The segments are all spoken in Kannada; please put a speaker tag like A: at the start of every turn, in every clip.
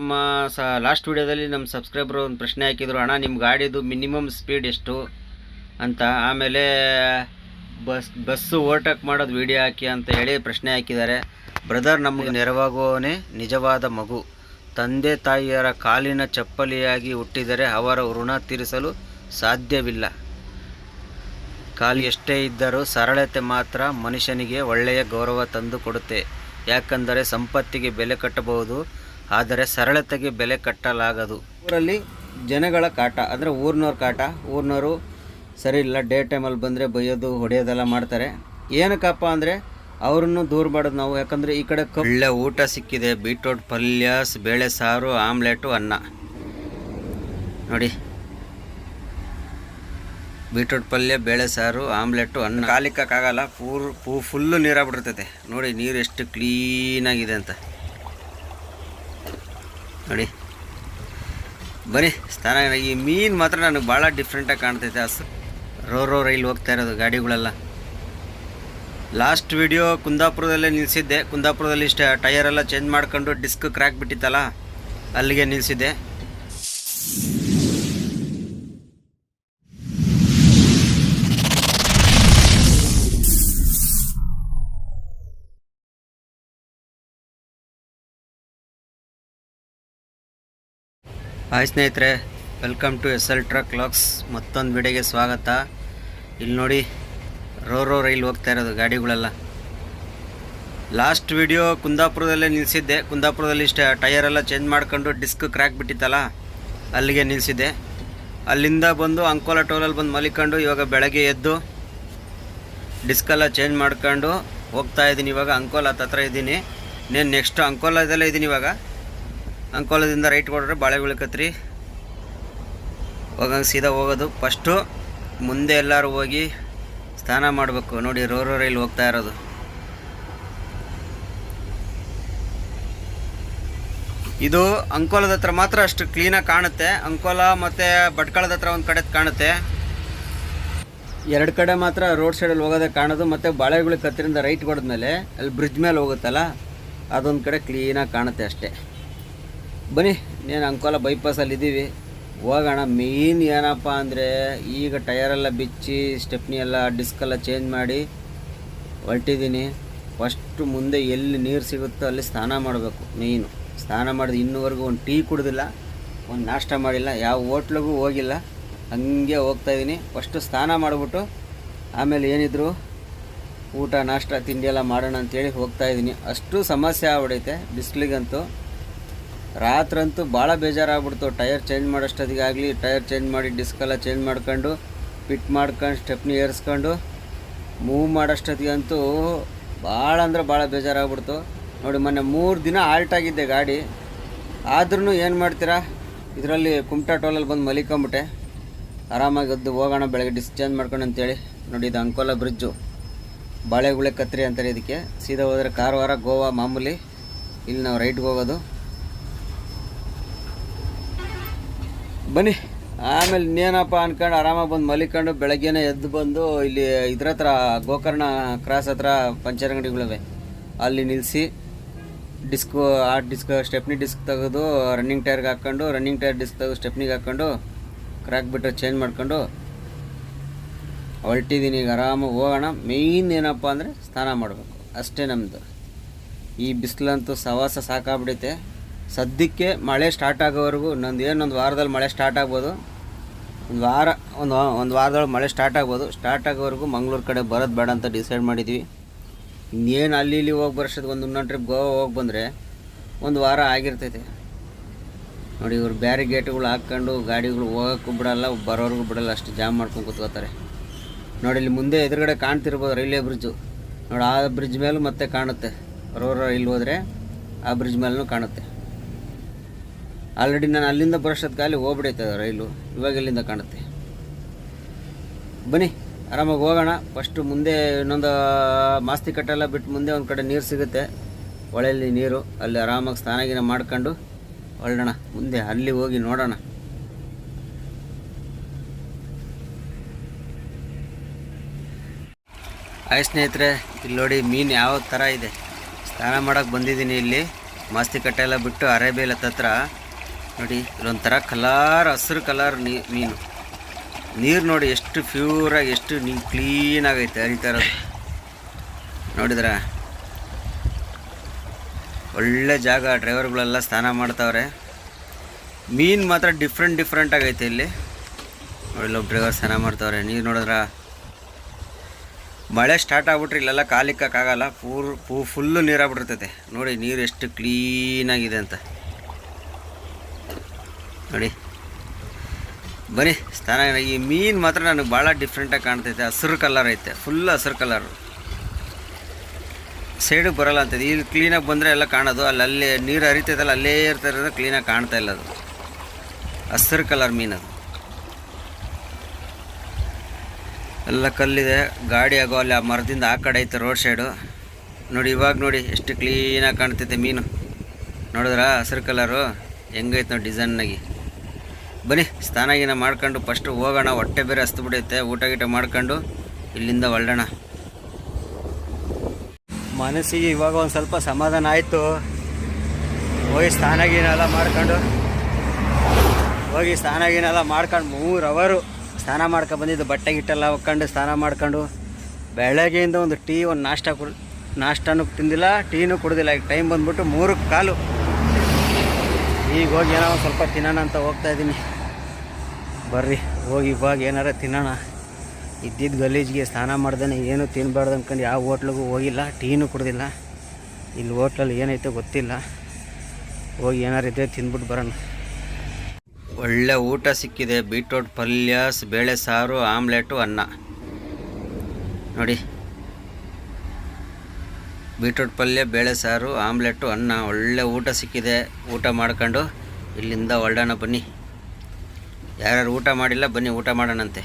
A: ನಮ್ಮ ಸ ಲಾಸ್ಟ್ ವಿಡಿಯೋದಲ್ಲಿ ನಮ್ಮ ಸಬ್ಸ್ಕ್ರೈಬರ್ ಒಂದು ಪ್ರಶ್ನೆ ಹಾಕಿದ್ರು, ಅಣ್ಣ ನಿಮ್ಮ ಗಾಡಿದು ಮಿನಿಮಮ್ ಸ್ಪೀಡ್ ಎಷ್ಟು? ಅಂತ. ಆಮೇಲೆ, ಬಸ್ ಬಸ್ಸು ಓವರ್ಟೇಕ್ ಮಾಡೋದು ವಿಡಿಯೋ ಹಾಕಿ ಅಂತ ಹೇಳಿ ಪ್ರಶ್ನೆ ಹಾಕಿದ್ದಾರೆ. ಬ್ರದರ್, ನಮಗೆ ನೆರವಾಗುವವನೇ ನಿಜವಾದ ಮಗು. ತಂದೆ ತಾಯಿಯರ ಕಾಲಿನ ಚಪ್ಪಲಿಯಾಗಿ ಹುಟ್ಟಿದರೆ ಅವರ ಋಣ ತೀರಿಸಲು ಸಾಧ್ಯವಿಲ್ಲ. ಕಾಲು ಎಷ್ಟೇ ಇದ್ದರೂ ಸರಳತೆ ಮಾತ್ರ ಮನುಷ್ಯನಿಗೆ ಒಳ್ಳೆಯ ಗೌರವ ತಂದು ಕೊಡುತ್ತೆ ಯಾಕಂದರೆ ಸಂಪತ್ತಿಗೆ ಬೆಲೆ ಕಟ್ಟಬಹುದು ಆದರೆ ಸರಳತೆಗೆ ಬೆಲೆ ಕಟ್ಟಲಾಗದು. ಊರಲ್ಲಿ ಜನಗಳ ಕಾಟ ಅಂದರೆ ಊರಿನವ್ರ ಕಾಟ ಊರಿನವರು ಸರಿ ಇಲ್ಲ ಡೇ ಟೈಮಲ್ಲಿ ಬಂದರೆ ಬೈಯೋದು ಹೊಡೆಯೋದೆಲ್ಲ ಮಾಡ್ತಾರೆ. ಏನಕ್ಕಪ್ಪ ಅಂದರೆ ಅವ್ರನ್ನು ದೂರ ಮಾಡೋದು ನಾವು ಯಾಕಂದರೆ ಈ ಕಡೆ ಒಳ್ಳೆ ಊಟ ಸಿಕ್ಕಿದೆ ಬೀಟ್ರೋಟ್ ಪಲ್ಯ ಬೇಳೆ ಸಾರು ಆಮ್ಲೆಟು ಅನ್ನ. ನೋಡಿ. ಬೀಟ್ರೋಟ್ ಪಲ್ಯ ಬೇಳೆ ಸಾರು ಆಮ್ಲೆಟು ಅನ್ನ. ಕಾಲಿಕ್ಕಾಗಲ್ಲ ಪೂರ್ ಪೂ ಫುಲ್ಲು ನೀರಾಗ್ಬಿಡ್ತೈತೆ ನೋಡಿ ನೀರು ಎಷ್ಟು ಕ್ಲೀನಾಗಿದೆ ಅಂತ. ನೋಡಿ. ಬನ್ನಿ, ಸ್ಥಾನ ಈ ಮೀನು ಮಾತ್ರ ನನಗೆ ಭಾಳ ಡಿಫ್ರೆಂಟಾಗಿ ಕಾಣ್ತೈತೆ. ಅಸ್ ರೋ ರೋ ರೈಲ್ ಹೋಗ್ತಾ ಇರೋದು ಗಾಡಿಗಳೆಲ್ಲ. ಲಾಸ್ಟ್ ವಿಡಿಯೋ ಕುಂದಾಪುರದಲ್ಲೇ ನಿಲ್ಲಿಸಿದ್ದೆ ಕುಂದಾಪುರದಲ್ಲಿ ಇಷ್ಟ ಟಯರೆಲ್ಲ ಚೇಂಜ್ ಮಾಡ್ಕೊಂಡು ಡಿಸ್ಕ್ ಕ್ರ್ಯಾಕ್ ಬಿಟ್ಟಿತ್ತಲ್ಲ, ಅಲ್ಲಿಗೆ ನಿಲ್ಲಿಸಿದ್ದೆ ಹಾಯ್ ಸ್ನೇಹಿತರೆ welcome to S L truck logs ಮತ್ತೊಂದು ವಿಡಿಯೋಗೆ ಸ್ವಾಗತ. ಇಲ್ಲಿ ನೋಡಿ, ರೋ ರೋ ರೈಲ್ ಹೋಗ್ತಾ ಇರೋದು ಗಾಡಿಗಳೆಲ್ಲ. ಲಾಸ್ಟ್ ವಿಡಿಯೋ ಕುಂದಾಪುರದಲ್ಲೇ ನಿಲ್ಲಿಸಿದ್ದೆ ಕುಂದಾಪುರದಲ್ಲಿ ಇಷ್ಟ ಟಯರೆಲ್ಲ ಚೇಂಜ್ ಮಾಡ್ಕೊಂಡು ಡಿಸ್ಕ್ ಕ್ರ್ಯಾಕ್ ಬಿಟ್ಟಿತ್ತಲ್ಲ, ಅಲ್ಲಿಗೆ ನಿಲ್ಲಿಸಿದ್ದೆ ಅಲ್ಲಿಂದ ಬಂದು ಅಂಕೋಲ ಟೋಲಲ್ಲಿ ಬಂದು ಮಲಿಕೊಂಡು ಇವಾಗ ಬೆಳಗ್ಗೆ ಎದ್ದು ಡಿಸ್ಕೆಲ್ಲ ಚೇಂಜ್ ಮಾಡ್ಕೊಂಡು ಹೋಗ್ತಾ ಇದ್ದೀನಿ ಇವಾಗ ಅಂಕೋಲ ಹತ್ರ ಇದ್ದೀನಿ. ನೇನು ನೆಕ್ಸ್ಟ್ ಅಂಕೋಲದಲ್ಲೇ ಇದ್ದೀನಿ ಇವಾಗ. ಅಂಕೋಲದಿಂದ ರೈಟ್ ಕೊಡ್ರೆ ಬಾಳೆ ಕತ್ರಿ. ಹೋಗಂಗೆ ಸೀದಾ ಹೋಗೋದು. ಫಸ್ಟು ಮುಂದೆ ಎಲ್ಲರೂ ಹೋಗಿ ಸ್ನಾನ ಮಾಡಬೇಕು. ನೋಡಿ ರೋ ರೋ ರೈಲ್ ಹೋಗ್ತಾ ಇರೋದು. ಇದು ಅಂಕೋಲದ ಹತ್ರ ಮಾತ್ರ ಅಷ್ಟು ಕ್ಲೀನಾಗಿ ಕಾಣುತ್ತೆ. ಅಂಕೋಲ ಮತ್ತು ಭಟ್ಕಳದ ಹತ್ರ ಒಂದು ಕಡೆ ಕಾಣುತ್ತೆ. ಎರಡು ಕಡೆ ಮಾತ್ರ ರೋಡ್ ಸೈಡಲ್ಲಿ ಹೋಗೋದೇ ಕಾಣೋದು. ಮತ್ತು ಬಾಳೆಗುಳಿ ಕತ್ತರಿಂದ ರೈಟ್ ಹೊಡೆದ್ಮೇಲೆ ಅಲ್ಲಿ ಬ್ರಿಡ್ಜ್ ಮೇಲೆ ಹೋಗುತ್ತಲ್ಲ, ಅದೊಂದು ಕಡೆ ಕ್ಲೀನಾಗಿ ಕಾಣುತ್ತೆ ಅಷ್ಟೇ. ಬನ್ನಿ ನೀನು ಅಂಕೋಲ ಬೈಪಾಸಲ್ಲಿ ಇದ್ದೀವಿ ಹೋಗೋಣ ಮೇನ್ ಏನಪ್ಪ ಅಂದರೆ ಈಗ ಟಯರೆಲ್ಲ ಬಿಚ್ಚಿ ಸ್ಟೆಪ್ನಿ ಎಲ್ಲ ಡಿಸ್ಕೆಲ್ಲ ಚೇಂಜ್ ಮಾಡಿ ಹೊರಟಿದ್ದೀನಿ. ಫಸ್ಟು ಮುಂದೆ ಎಲ್ಲಿ ನೀರು ಸಿಗುತ್ತೋ ಅಲ್ಲಿ ಸ್ನಾನ ಮಾಡಬೇಕು ಮೇಯ್ನು ಸ್ನಾನ ಮಾಡಿದ ಇನ್ನೂವರೆಗೂ ಒಂದು ಟೀ ಕುಡ್ದಿಲ್ಲ, ಒಂದು ನಾಷ್ಟ ಮಾಡಿಲ್ಲ, ಯಾವ ಹೋಟ್ಲಿಗೂ ಹೋಗಿಲ್ಲ. ಹಂಗೆ ಹೋಗ್ತಾ ಇದ್ದೀನಿ ಫಸ್ಟು ಸ್ನಾನ ಮಾಡಿಬಿಟ್ಟು ಆಮೇಲೆ ಏನಿದ್ರು ಊಟ, ನಾಷ್ಟ, ತಿಂಡಿ ಎಲ್ಲ ಮಾಡೋಣ ಅಂತೇಳಿ ಹೋಗ್ತಾ ಇದ್ದೀನಿ ಅಷ್ಟು ಸಮಸ್ಯೆ ಆಗ್ಬಿಡೈತೆ, ಬಿಸಿಲಿಗಂತೂ. ರಾತ್ರಂತೂ ಭಾಳ ಬೇಜಾರಾಗ್ಬಿಡ್ತು. ಟೈರ್ ಚೇಂಜ್ ಮಾಡೋಷ್ಟೊತ್ತಿಗಾಗಲಿ, ಟೈರ್ ಚೇಂಜ್ ಮಾಡಿ ಡಿಸ್ಕೆಲ್ಲ ಚೇಂಜ್ ಮಾಡ್ಕೊಂಡು ಫಿಟ್ ಮಾಡ್ಕೊಂಡು, ಸ್ಟೆಪ್ನಿ ಏರಿಸ್ಕೊಂಡು, ಮೂವ್ ಮಾಡೋಷ್ಟೊತ್ತಿಗಂತೂ ಭಾಳ ಅಂದ್ರೆ ಭಾಳ ಬೇಜಾರಾಗ್ಬಿಡ್ತು. ನೋಡಿ, ಮೊನ್ನೆ ಮೂರು ದಿನ ಆಲ್ಟ್ ಆಗಿದ್ದೆ ಗಾಡಿ. ಆದ್ರೂ ಏನು ಮಾಡ್ತೀರಾ? ಇದರಲ್ಲಿ ಕುಮಟಾ ಟೋಲಲ್ಲಿ ಬಂದು ಮಲಿಕೊಂಬಿಟ್ಟೆ. ಆರಾಮಾಗಿ ಎದ್ದು ಹೋಗೋಣ, ಬೆಳಗ್ಗೆ ಡಿಸ್ ಚೇಂಜ್ ಮಾಡ್ಕೊಂಡು ಅಂತೇಳಿ. ನೋಡಿ, ಇದು ಅಂಕೋಲ ಬ್ರಿಡ್ಜು. ಬಾಳೆಗುಳೆ ಕತ್ರಿ ಅಂತಾರೆ ಇದಕ್ಕೆ. ಸೀದಾ ಹೋದರೆ ಕಾರವಾರ ಗೋವಾ ಮಾಮೂಲಿ. ಇಲ್ಲಿ ನಾವು ರೈಟ್ಗೆ ಹೋಗೋದು. ಬನ್ನಿ. ಆಮೇಲೆ ಇನ್ನೇನಪ್ಪ ಅನ್ಕೊಂಡು ಆರಾಮಾಗಿ ಬಂದು ಮಲಿಕೊಂಡು ಬೆಳಗ್ಗೆನೇ ಎದ್ದು ಬಂದು ಇಲ್ಲಿ ಇದ್ರ ಹತ್ರ ಗೋಕರ್ಣ ಕ್ರಾಸ್ ಹತ್ರ ಪಂಚರ್ ಅಂಗಡಿಗಳಿವೆ ಅಲ್ಲಿ ನಿಲ್ಲಿಸಿ ಡಿಸ್ಕು, ಆ ಡಿಸ್ಕ್, ಸ್ಟೆಪ್ನಿ ಡಿಸ್ಕ್ ತೆಗೆದು ರನ್ನಿಂಗ್ ಟೈರ್ಗೆ ಹಾಕ್ಕೊಂಡು, ರನ್ನಿಂಗ್ ಟೈರ್ ಡಿಸ್ಕ್ ತೆಗೆದು ಸ್ಟೆಪ್ನಿಗೆ ಹಾಕ್ಕೊಂಡು ಕ್ರ್ಯಾಕ್ ಬಿಟ್ಟು ಚೇಂಜ್ ಮಾಡ್ಕೊಂಡು ಹೊರಟಿದ್ದೀನಿ ಈಗ ಆರಾಮಾಗಿ ಹೋಗೋಣ. ಮೇಯ್ನ್ ಏನಪ್ಪ ಅಂದರೆ ಸ್ನಾನ ಮಾಡಬೇಕು. ಅಷ್ಟೇ ನಮ್ಮದು ಈ ಬಿಸಿಲಂತೂ ಸವಾಸ ಸಾಕಾಗ್ಬಿಡೈತೆ. ಸದ್ಯಕ್ಕೆ ಮಳೆ ಸ್ಟಾರ್ಟ್ ಆಗೋವರೆಗೂ ಇನ್ನೊಂದು ಏನೊಂದು ವಾರದಲ್ಲಿ ಮಳೆ ಸ್ಟಾರ್ಟ್ ಆಗ್ಬೋದು. ಒಂದು ವಾರ, ಒಂದು ಒಂದು ವಾರದೊಳಗೆ ಮಳೆ ಸ್ಟಾರ್ಟ್ ಆಗ್ಬೋದು. ಸ್ಟಾರ್ಟ್ ಆಗೋವರೆಗೂ ಮಂಗ್ಳೂರು ಕಡೆ ಬರೋದು ಬೇಡ ಅಂತ ಡಿಸೈಡ್ ಮಾಡಿದ್ವಿ. ಇನ್ನೇನು ಅಲ್ಲಿ ಇಲ್ಲಿ ಹೋಗಿ ಬರ್ಸೋದು ಒಂದು ಇನ್ನೊಂದು ಟ್ರಿಪ್ ಗೋವಾ ಹೋಗಿ ಬಂದರೆ ಒಂದು ವಾರ ಆಗಿರ್ತೈತೆ. ನೋಡಿ, ಇವ್ರು ಬ್ಯಾರಿಗೇಟ್ಗಳು ಹಾಕ್ಕೊಂಡು ಗಾಡಿಗಳು ಹೋಗೋಕ್ಕೂ ಬಿಡಲ್ಲ, ಬರೋರ್ಗೂ ಬಿಡಲ್ಲ, ಅಷ್ಟು ಜಾಮ್ ಮಾಡ್ಕೊಂಡು ಕೂತ್ಕೋತಾರೆ. ನೋಡಿ, ಇಲ್ಲಿ ಮುಂದೆ ಎದುರುಗಡೆ ಕಾಣ್ತಿರ್ಬೋದು ರೈಲ್ವೆ ಬ್ರಿಡ್ಜು ನೋಡಿ, ಆ ಬ್ರಿಡ್ಜ್ ಮೇಲೂ ಮತ್ತೆ ಕಾಣುತ್ತೆ. ರೋರ, ಇಲ್ಲಿ ಹೋದರೆ ಆ ಬ್ರಿಡ್ಜ್ ಮೇಲೂ ಕಾಣುತ್ತೆ. ಆಲ್ರೆಡಿ ನಾನು ಅಲ್ಲಿಂದ ಬರೋಷ್ಟೊತ್ತಿಗೆ ಅಲ್ಲಿ ಹೋಗ್ಬಿಡೈತೆ ರೈಲು. ಇವಾಗ ಇಲ್ಲಿಂದ ಕಾಣುತ್ತೆ? ಬನ್ನಿ, ಆರಾಮಾಗಿ ಹೋಗೋಣ. ಫಸ್ಟು ಮುಂದೆ ಇನ್ನೊಂದು ಮಾಸ್ತಿ ಕಟ್ಟೆಲ್ಲ ಬಿಟ್ಟು ಮುಂದೆ ಒಂದು ಕಡೆ ನೀರು ಸಿಗುತ್ತೆ. ಹೊಳೆಯಲ್ಲಿ ನೀರು, ಅಲ್ಲಿ ಆರಾಮಾಗಿ ಸ್ನಾನ ಗಿನ ಮಾಡ್ಕೊಂಡು ಹೊರಡೋಣ. ಮುಂದೆ ಅಲ್ಲಿ ಹೋಗಿ ನೋಡೋಣ. ಆಯ್ ಸ್ನೇಹಿತರೆ, ಇಲ್ಲಿ ನೋಡಿ ಮೀನು ಯಾವ ಥರ ಇದೆ. ಸ್ನಾನ ಮಾಡೋಕ್ಕೆ ಬಂದಿದ್ದೀನಿ ಇಲ್ಲಿ. ಮಾಸ್ತಿ ಕಟ್ಟೆ ಎಲ್ಲ ಬಿಟ್ಟು ಅರೇಬಿಯಲ್ ಹತ್ತತ್ರ ನೋಡಿ, ಇದೊಂಥರ ಕಲರ್, ಹಸಿರು ಕಲರ್ ಮೀನು. ನೀರು ನೋಡಿ ಎಷ್ಟು ಪ್ಯೂರಾಗಿ ಎಷ್ಟು ನೀ ಕ್ಲೀನಾಗೈತೆ ಹರಿತಾ ಇರೋದು. ನೋಡಿದ್ರ? ಒಳ್ಳೆ ಜಾಗ, ಡ್ರೈವರ್ಗಳೆಲ್ಲ ಸ್ನಾನ ಮಾಡ್ತಾವ್ರೆ. ಮೀನು ಮಾತ್ರ ಡಿಫ್ರೆಂಟ್ ಡಿಫ್ರೆಂಟ್ ಆಗೈತೆ ಇಲ್ಲಿ. ಒಳ್ಳೊಬ್ಬ ಡ್ರೈವರ್ ಸ್ನಾನ ಮಾಡ್ತಾವ್ರೆ. ನೀರು ನೋಡಿದ್ರ? ಮಳೆ ಸ್ಟಾರ್ಟ್ ಆಗ್ಬಿಟ್ರೆ ಇಲ್ಲೆಲ್ಲ ಕಾಲಿಕ್ಕಾಗಲ್ಲ, ಪೂರ್, ಪೂ ಫುಲ್ಲು ನೀರಾಗ್ಬಿಟ್ಟಿರ್ತೈತೆ. ನೋಡಿ, ನೀರು ಎಷ್ಟು ಕ್ಲೀನಾಗಿದೆ ಅಂತ. ನೋಡಿ. ಬನ್ನಿ ಸ್ನಾನ ಈ ಮೀನು ಮಾತ್ರ ನನಗೆ ಭಾಳ ಡಿಫ್ರೆಂಟಾಗಿ ಕಾಣ್ತೈತೆ. ಹಸಿರು ಕಲರ್ ಐತೆ. ಫುಲ್ ಹಸಿರು ಕಲರು ಸೈಡಿಗೆ ಬರಲ್ಲ ಅಂತೈತೆ. ಇಲ್ಲಿ ಕ್ಲೀನಾಗಿ ಬಂದರೆ ಎಲ್ಲ ಕಾಣೋದು. ಅಲ್ಲಿ ಅಲ್ಲೇ ನೀರು ಹರಿತೈತಲ್ಲ, ಅಲ್ಲೇ ಇರ್ತಿರೋದು ಕ್ಲೀನಾಗಿ ಕಾಣ್ತಾ ಇಲ್ಲ ಅದು. ಹಸಿರು ಕಲರ್ ಮೀನು ಅದು. ಎಲ್ಲ ಕಲ್ಲಿದೆ. ಗಾಡಿ ಆಗೋ ಅಲ್ಲಿ ಆ ಮರದಿಂದ ಆ ಕಡೆ ಐತೆ ರೋಡ್ ಸೈಡು ನೋಡಿ, ಇವಾಗ ನೋಡಿ ಎಷ್ಟು ಕ್ಲೀನಾಗಿ ಕಾಣ್ತೈತೆ ಮೀನು. ನೋಡಿದ್ರಾ? ಹಸಿರು ಕಲರು ಹೆಂಗೈತೆ ನೋಡಿ ಡಿಸೈನ್ನಾಗಿ ಬನ್ನಿ ಸ್ನಾನ ಗೀನ ಮಾಡ್ಕೊಂಡು ಫಸ್ಟು ಹೋಗೋಣ, ಹೊಟ್ಟೆ ಬೇರೆ ಹಸ್ತು ಬಿಡೈತೆ ಊಟ ಗೀಟ ಮಾಡ್ಕೊಂಡು ಇಲ್ಲಿಂದ ಹೊರಡೋಣ. ಮನಸ್ಸಿಗೆ ಇವಾಗ ಒಂದು ಸ್ವಲ್ಪ ಸಮಾಧಾನ ಆಯಿತು. ಹೋಗಿ ಸ್ನಾನ ಗೀನೆಲ್ಲ ಮಾಡ್ಕೊಂಡು, ಹೋಗಿ ಸ್ನಾನ ಗೀನೆಲ್ಲ ಮಾಡ್ಕೊಂಡು ಮೂರು ಅವರು ಸ್ನಾನ ಮಾಡ್ಕೊಂಡು ಬಂದಿದ್ದು. ಬಟ್ಟೆ ಗಿಟ್ಟೆಲ್ಲ ಒಕ್ಕೊಂಡು ಸ್ನಾನ ಮಾಡ್ಕೊಂಡು ಬೆಳಗ್ಗೆಯಿಂದ ಒಂದು ಟೀ, ಒಂದು ನಾಷ್ಟ ಕುಡ್, ನಾಷ್ಟನೂ ತಿಂದಿಲ್ಲ, ಟೀನೂ ಕುಡ್ದಿಲ್ಲ. ಈಗ ಟೈಮ್ ಬಂದ್ಬಿಟ್ಟು ಮೂರು ಕಾಲು. ಈಗ ಹೋಗಿ ಏನೋ ಒಂದು ಸ್ವಲ್ಪ ತಿನ್ನೋಣ ಅಂತ ಹೋಗ್ತಾ ಇದ್ದೀನಿ. ಬರ್ರಿ, ಹೋಗಿ ಇವಾಗ ಏನಾರ ತಿನ್ನೋಣ. ಇದ್ದಿದ್ದು ಗಲೀಜಿಗೆ ಸ್ನಾನ ಮಾಡ್ದೇ ಏನು ತಿನ್ನಬಾರ್ದು ಅಂದ್ಕೊಂಡು ಯಾವ ಹೋಟ್ಲಿಗೂ ಹೋಗಿಲ್ಲ, ಟೀನೂ ಕುಡ್ದಿಲ್ಲ. ಇಲ್ಲಿ ಹೋಟ್ಲಲ್ಲಿ ಏನೈತೆ ಗೊತ್ತಿಲ್ಲ. ಹೋಗಿ ಏನಾರು ಇದ್ದರೆ ಬರೋಣ. ಒಳ್ಳೆ ಊಟ ಸಿಕ್ಕಿದೆ, ಬೀಟ್ರೋಟ್ ಪಲ್ಯ, ಬೇಳೆ ಸಾರು, ಆಮ್ಲೆಟು, ಅನ್ನ. ನೋಡಿ. ಬೀಟ್ರೋಟ್ ಪಲ್ಯ, ಬೇಳೆ ಸಾರು ಆಮ್ಲೆಟ್ಟು ಅನ್ನ, ಒಳ್ಳೆ ಊಟ ಸಿಕ್ಕಿದೆ. ಊಟ ಮಾಡ್ಕೊಂಡು ಇಲ್ಲಿಂದ ಹೊರಡೋಣ ಬನ್ನಿ. ಯಾರ್ಯಾರು ಊಟ ಮಾಡಿಲ್ಲ, ಬನ್ನಿ ಊಟ ಮಾಡೋಣಂತೆ.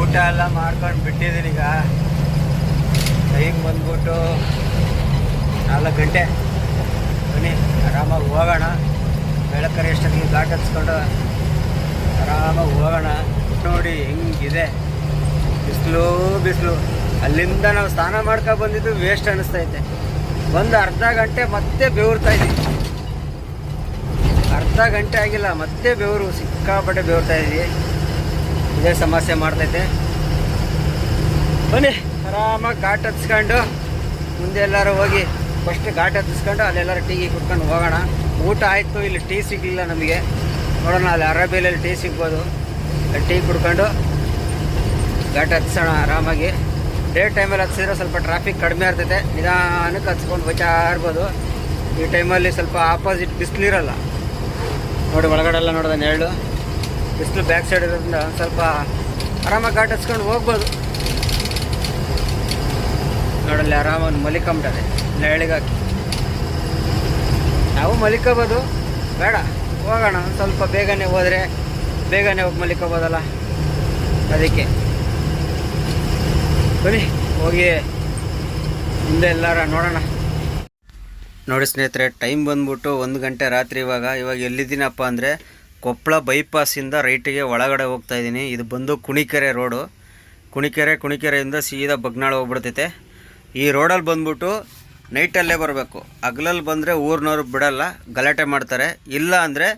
A: ಊಟ ಎಲ್ಲ ಮಾಡ್ಕೊಂಡು ಬಿಟ್ಟಿದ್ದೀನಿ ಈಗ. ಟೈಮ್ ಬಂದ್ಬಿಟ್ಟು ನಾಲ್ಕು ಗಂಟೆ. ಬನ್ನಿ, ಆರಾಮಾಗಿ ಹೋಗೋಣ. ಬೆಳಕರೆ ಎಷ್ಟೊತ್ತಿಗೆ ಘಾಟ್ ಹಚ್ಕೊಂಡು ಆರಾಮಾಗಿ ಹೋಗೋಣ. ನೋಡಿ ಹೆಂಗಿದೆ. ಬಿಸಿಲು ಬಿಸಿಲು. ಅಲ್ಲಿಂದ ನಾವು ಸ್ನಾನ ಮಾಡ್ಕೊ ಬಂದಿದ್ದು ವೇಸ್ಟ್ ಅನ್ನಿಸ್ತೈತೆ ಒಂದು ಅರ್ಧ ಗಂಟೆ ಮತ್ತೆ ಬೆವರ್ತಾ ಇದ್ದೀವಿ ಅರ್ಧ ಗಂಟೆ ಆಗಿಲ್ಲ, ಮತ್ತೆ ಬೆವರು ಸಿಕ್ಕಾಪಟ್ಟೆ ಬೆವರ್ತಾ ಇದ್ದೀವಿ. ಇದೇ ಸಮಸ್ಯೆ ಮಾಡ್ತೈತೆ ಬನ್ನಿ, ಆರಾಮಾಗಿ ಘಾಟ್ ಹತ್ಸ್ಕೊಂಡು ಮುಂದೆ ಎಲ್ಲರೂ ಹೋಗಿ ಫಸ್ಟ್ ಘಾಟ್ ಹತ್ತಿಸ್ಕೊಂಡು ಅಲ್ಲೆಲ್ಲರೂ ಟೀ ಕುಟ್ಕೊಂಡು ಹೋಗೋಣ. ಊಟ ಆಯಿತು, ಇಲ್ಲಿ ಟೀ ಸಿಗಲಿಲ್ಲ ನಮಗೆ. ನೋಡೋಣ, ಅಲ್ಲಿ ಅರಬೇಲಲ್ಲಿ ಟೀ ಸಿಗ್ಬೋದು. ಟೀ ಕುಡ್ಕೊಂಡು ಘಾಟ್ ಹತ್ಸೋಣ ಆರಾಮಾಗಿ. ಡೇ ಟೈಮಲ್ಲಿ ಹತ್ಸಿದ್ರೆ ಸ್ವಲ್ಪ ಟ್ರಾಫಿಕ್ ಕಡಿಮೆ ಇರ್ತೈತೆ. ನಿಧಾನಕ್ಕೆ ಹಚ್ಕೊಂಡು ಇರ್ಬೋದು ಈ ಟೈಮಲ್ಲಿ ಸ್ವಲ್ಪ ಆಪೋಸಿಟ್ ಬಿಸಿಲಿರಲ್ಲ ನೋಡಿ ಒಳಗಡೆ ಎಲ್ಲ ನೋಡಿದೆ ನೆರಳು. ಬಿಸಿಲು ಬ್ಯಾಕ್ ಸೈಡ್ ಇರೋದ್ರಿಂದ ಸ್ವಲ್ಪ ಆರಾಮಾಗಿ ಘಾಟ್ ಹಚ್ಕೊಂಡು ಹೋಗ್ಬೋದು. ನೋಡಲ್ಲಿ ಆರಾಮಾಗಿ ಮಲಿಕೊಂಬಿಟ್ಟದೆ. ನೆರಳಿಗೆ ಹಾಕಿ ನಾವು ಮಲಿಕೋಬೋದು. ಬೇಡ, ಹೋಗೋಣ. ಸ್ವಲ್ಪ ಬೇಗನೆ ಹೋದರೆ ಬೇಗನೆ ಹೋಗಿ ಮಲಿಕೋಬೋದಲ್ಲ ಅದಕ್ಕೆ. ಬನ್ನಿ, ಹೋಗಿ ಮುಂದೆ ಎಲ್ಲಾರ ನೋಡೋಣ. ನೋಡಿ ಸ್ನೇಹಿತರೆ ಟೈಮ್ ಬಂದ್ಬಿಟ್ಟು ಒಂದು ಗಂಟೆ ರಾತ್ರಿ ಇವಾಗ. ಇವಾಗ ಎಲ್ಲಿದ್ದೀನಪ್ಪ ಅಂದರೆ ಕೊಪ್ಪಳ ಬೈಪಾಸಿಂದ ರೈಟಿಗೆ ಒಳಗಡೆ ಹೋಗ್ತಾ ಇದ್ದೀನಿ. ಇದು ಬಂದು ಕುಣಿಕೆರೆ ರೋಡು ಕುಣಿಕೆರೆ, ಕುಣಿಕೆರೆಯಿಂದ ಸೀದಾ ಬಗ್ನಾಳ ಹೋಗ್ಬಿಡ್ತೈತೆ. ಈ ರೋಡಲ್ಲಿ ಬಂದ್ಬಿಟ್ಟು ನೈಟಲ್ಲೇ ಬರಬೇಕು. ಹಗ್ಲಲ್ಲಿ ಬಂದರೆ ಊರಿನವ್ರು ಬಿಡಲ್ಲ, ಗಲಾಟೆ ಮಾಡ್ತಾರೆ. ಇಲ್ಲ ಅಂದರೆ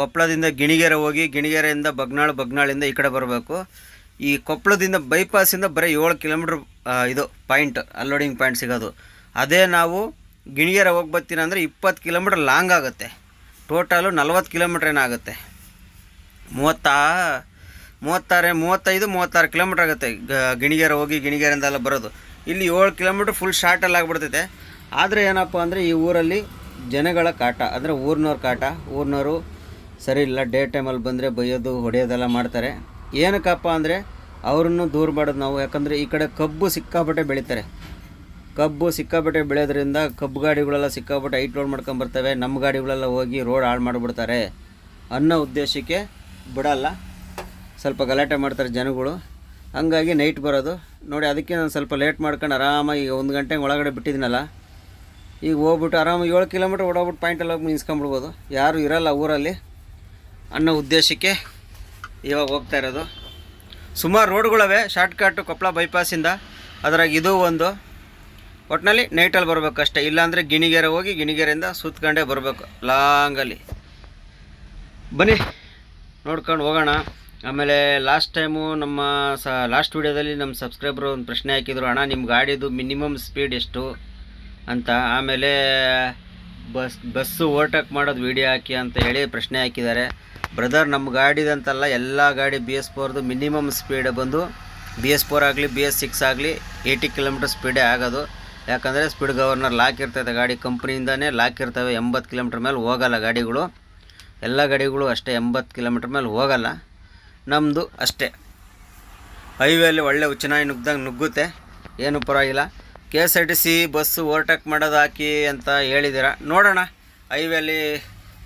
A: ಕೊಪ್ಪಳದಿಂದ ಗಿಣಿಗೆರೆ ಹೋಗಿ ಗಿಣಿಗೆರೆಯಿಂದ ಬಗ್ನಾಳು, ಬಗ್ನಾಳಿಂದ ಈ ಕಡೆ ಬರಬೇಕು. ಈ ಕೊಪ್ಪಳದಿಂದ ಬೈಪಾಸಿಂದ ಬರೀ ಏಳು ಕಿಲೋಮೀಟ್ರ್ ಇದು ಪಾಯಿಂಟ್ ಅನ್ಲೋಡಿಂಗ್ ಪಾಯಿಂಟ್ ಸಿಗೋದು. ಅದೇ ನಾವು ಗಿಣಿಗೆರೆ ಹೋಗಿ ಬರ್ತೀನಿ ಅಂದರೆ ಇಪ್ಪತ್ತು ಕಿಲೋಮೀಟ್ರ್ ಲಾಂಗ್ ಆಗುತ್ತೆ. ಟೋಟಲು ನಲ್ವತ್ತು ಕಿಲೋಮೀಟ್ರ್ ಏನಾಗುತ್ತೆ? ಮೂವತ್ತಾ, ಮೂವತ್ತಾರು, ಮೂವತ್ತೈದು, ಮೂವತ್ತಾರು ಕಿಲೋಮೀಟ್ರ್ ಆಗುತ್ತೆ ಗಿಣಿಗೆರೆ ಹೋಗಿ ಗಿಣಿಗೆರೆಯಿಂದ ಎಲ್ಲ ಬರೋದು. ಇಲ್ಲಿ ಏಳು ಕಿಲೋಮೀಟ್ರ್ ಫುಲ್ ಶಾರ್ಟಲ್ಲಿ ಆಗಿಬಿಡ್ತೈತೆ. ಆದರೆ ಏನಪ್ಪ ಅಂದರೆ ಈ ಊರಲ್ಲಿ ಜನಗಳ ಕಾಟ, ಅಂದರೆ ಊರಿನವ್ರ ಕಾಟ, ಊರಿನವರು ಸರಿ ಇಲ್ಲ ಡೇ ಟೈಮಲ್ಲಿ ಬಂದರೆ ಬೈಯೋದು, ಹೊಡೆಯೋದೆಲ್ಲ ಮಾಡ್ತಾರೆ. ಏನಕ್ಕಪ್ಪ ಅಂದರೆ, ಅವ್ರನ್ನು ದೂರ ಮಾಡೋದು ನಾವು. ಯಾಕಂದರೆ ಈ ಕಡೆ ಕಬ್ಬು ಸಿಕ್ಕಾಪಟ್ಟೆ ಬೆಳೀತಾರೆ. ಕಬ್ಬು ಸಿಕ್ಕಾಪಟ್ಟೆ ಬೆಳೆಯೋದ್ರಿಂದ ಕಬ್ಬು ಗಾಡಿಗಳೆಲ್ಲ ಸಿಕ್ಕಾಪಟ್ಟೆ ಹೈಟ್ ಲೋಡ್ ಮಾಡ್ಕೊಂಬರ್ತವೆ ನಮ್ಮ ಗಾಡಿಗಳೆಲ್ಲ ಹೋಗಿ ರೋಡ್ ಹಾಳು ಮಾಡಿಬಿಡ್ತಾರೆ ಅನ್ನೋ ಉದ್ದೇಶಕ್ಕೆ ಬಿಡಲ್ಲ. ಸ್ವಲ್ಪ ಗಲಾಟೆ ಮಾಡ್ತಾರೆ ಜನಗಳು. ಹಂಗಾಗಿ ನೈಟ್ ಬರೋದು. ನೋಡಿ, ಅದಕ್ಕೆ ನಾನು ಸ್ವಲ್ಪ ಲೇಟ್ ಮಾಡ್ಕೊಂಡು ಆರಾಮಾಗಿ ಈಗ ಒಂದು ಗಂಟೆ ಒಳಗಡೆ ಬಿಟ್ಟಿದ್ದೀನಲ್ಲ. ಈಗ ಹೋಗ್ಬಿಟ್ಟು ಆರಾಮಾಗಿ ಏಳು ಕಿಲೋಮೀಟ್ರ್ ಓಡೋಗ್ಬಿಟ್ಟು ಪಾಯಿಂಟಲ್ಲಿ ಹೋಗಿ ನಿಲ್ಸ್ಕೊಂಬಿಡ್ಬೋದು ಯಾರೂ ಇರಲ್ಲ ಊರಲ್ಲಿ. ಅನ್ನೋ ಉದ್ದೇಶಕ್ಕೆ ಇವಾಗ ಹೋಗ್ತಾ ಇರೋದು. ಸುಮಾರು ರೋಡ್ಗಳವೆ ಶಾರ್ಟ್ಕಟ್ಟು ಕೊಪ್ಪಳ ಬೈಪಾಸಿಂದ ಅದ್ರಾಗ ಇದು ಒಂದು. ಒಟ್ಟಿನಲ್ಲಿ ನೈಟಲ್ಲಿ ಬರಬೇಕಷ್ಟೇ ಇಲ್ಲಾಂದರೆ ಗಿಣಿಗೆರೆ ಹೋಗಿ ಗಿಣಿಗೆರೆಯಿಂದ ಸುತ್ಕೊಂಡೇ ಬರಬೇಕು. ಲಾಂಗಲ್ಲಿ ಬನ್ನಿ, ನೋಡ್ಕೊಂಡು ಹೋಗೋಣ. ಆಮೇಲೆ ಲಾಸ್ಟ್ ಟೈಮು ನಮ್ಮ ಸ ಲಾಸ್ಟ್ ವೀಡಿಯೋದಲ್ಲಿ ನಮ್ಮ ಸಬ್ಸ್ಕ್ರೈಬರು ಒಂದು ಪ್ರಶ್ನೆ ಹಾಕಿದ್ರು, ಅಣ್ಣ ನಿಮ್ಮ ಗಾಡಿದು ಮಿನಿಮಮ್ ಸ್ಪೀಡ್ ಎಷ್ಟು? ಅಂತ. ಆಮೇಲೆ ಬಸ್, ಬಸ್ಸು ಓವರ್ಟೇಕ್ ಮಾಡೋದು ವೀಡಿಯೋ ಹಾಕಿ ಅಂತ ಹೇಳಿ ಪ್ರಶ್ನೆ ಹಾಕಿದ್ದಾರೆ. ಬ್ರದರ್ ನಮ್ಮ ಗಾಡಿದಂತಲ್ಲ ಎಲ್ಲ ಗಾಡಿ ಬಿ ಎಸ್ ಫೋರ್ದು ಮಿನಿಮಮ್ ಸ್ಪೀಡ್ ಬಂದು ಬಿ ಎಸ್ ಫೋರ್ ಆಗಲಿ ಬಿ ಎಸ್ ಸಿಕ್ಸ್ ಆಗಲಿ ಏಯ್ಟಿ ಕಿಲೋಮೀಟರ್ ಸ್ಪೀಡೇ ಆಗೋದು. ಯಾಕಂದರೆ ಸ್ಪೀಡ್ ಗವರ್ನರ್ ಲಾಕ್ ಇರ್ತೈತೆ ಗಾಡಿ, ಕಂಪ್ನಿಯಿಂದನೇ ಲಾಕ್ ಇರ್ತವೆ, ಎಂಬತ್ತು ಕಿಲೋಮೀಟ್ರ್ ಮೇಲೆ ಹೋಗಲ್ಲ ಗಾಡಿಗಳು. ಎಲ್ಲ ಗಾಡಿಗಳು ಅಷ್ಟೇ ಎಂಬತ್ತು ಕಿಲೋಮೀಟ್ರ್ ಮೇಲೆ ಹೋಗಲ್ಲ. ನಮ್ಮದು ಅಷ್ಟೇ. ಹೈವೇಲಿ ಒಳ್ಳೆ ಉಚ್ಚನಾಯಿ ನುಗ್ದಂಗೆ ನುಗ್ಗುತ್ತೆ. ಏನು ಪರವಾಗಿಲ್ಲ. K S R T C bus overtake ಮಾಡೋದು ಹಾಕಿ ಅಂತ ಹೇಳಿದ್ದೀರ. ನೋಡೋಣ. ಹೈವೇಲಿ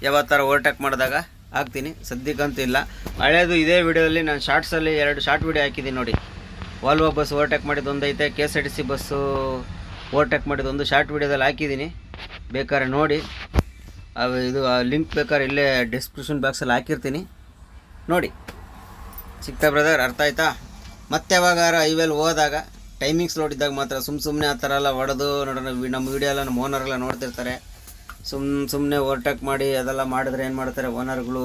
A: ಯಾವ ಥರ ಓವರ್ಟೇಕ್ ಮಾಡಿದಾಗ. ಹಾಕ್ತೀನಿ. ಸದ್ಯಕ್ಕಂತೂ ಇಲ್ಲ. ಹಳೆಯದು ಇದೇ ವಿಡಿಯೋದಲ್ಲಿ ನಾನು ಶಾರ್ಟ್ಸಲ್ಲಿ ಎರಡು ಶಾರ್ಟ್ ವಿಡಿಯೋ ಹಾಕಿದ್ದೀನಿ ನೋಡಿ. ವಾಲ್ವೋ ಬಸ್ ಓವರ್ಟೇಕ್ ಮಾಡಿದ್ದು ಒಂದು ಐತೆ K S R T C bus overtake ಮಾಡಿದ್ದು ಒಂದು ಶಾರ್ಟ್ ವಿಡಿಯೋದಲ್ಲಿ ಹಾಕಿದ್ದೀನಿ. ಬೇಕಾದ್ರೆ ನೋಡಿ. ಇದು ಲಿಂಕ್ ಬೇಕಾದ್ರೆ ಇಲ್ಲೇ ಡಿಸ್ಕ್ರಿಪ್ಷನ್ ಬಾಕ್ಸಲ್ಲಿ ಹಾಕಿರ್ತೀನಿ. ನೋಡಿ. ಸಿಕ್ತಾ ಬ್ರದರ್ ಅರ್ಥ ಆಯ್ತಾ? ಮತ್ತೆ ಯಾವಾಗಾರ ಹೈವೇಲಿ ಹೋದಾಗ ಟೈಮಿಂಗ್ಸ್ ನೋಡಿದ್ದಾಗ ಮಾತ್ರ ಸುಮ್ಮ ಸುಮ್ಮನೆ ಆ ಥರ ಎಲ್ಲ ಹೊಡೆದು ನೋಡೋಣ. ನಮ್ಮ ವಿಡಿಯೋ ಎಲ್ಲ ನಮ್ಮ ಓನರೆಲ್ಲ ನೋಡ್ತಿರ್ತಾರೆ. ಸುಮ್ಮ ಸುಮ್ಮನೆ ಓವರ್ಟೇಕ್ ಮಾಡಿ ಅದೆಲ್ಲ ಮಾಡಿದ್ರೆ ಏನು ಮಾಡ್ತಾರೆ? ಓನರ್ಗಳು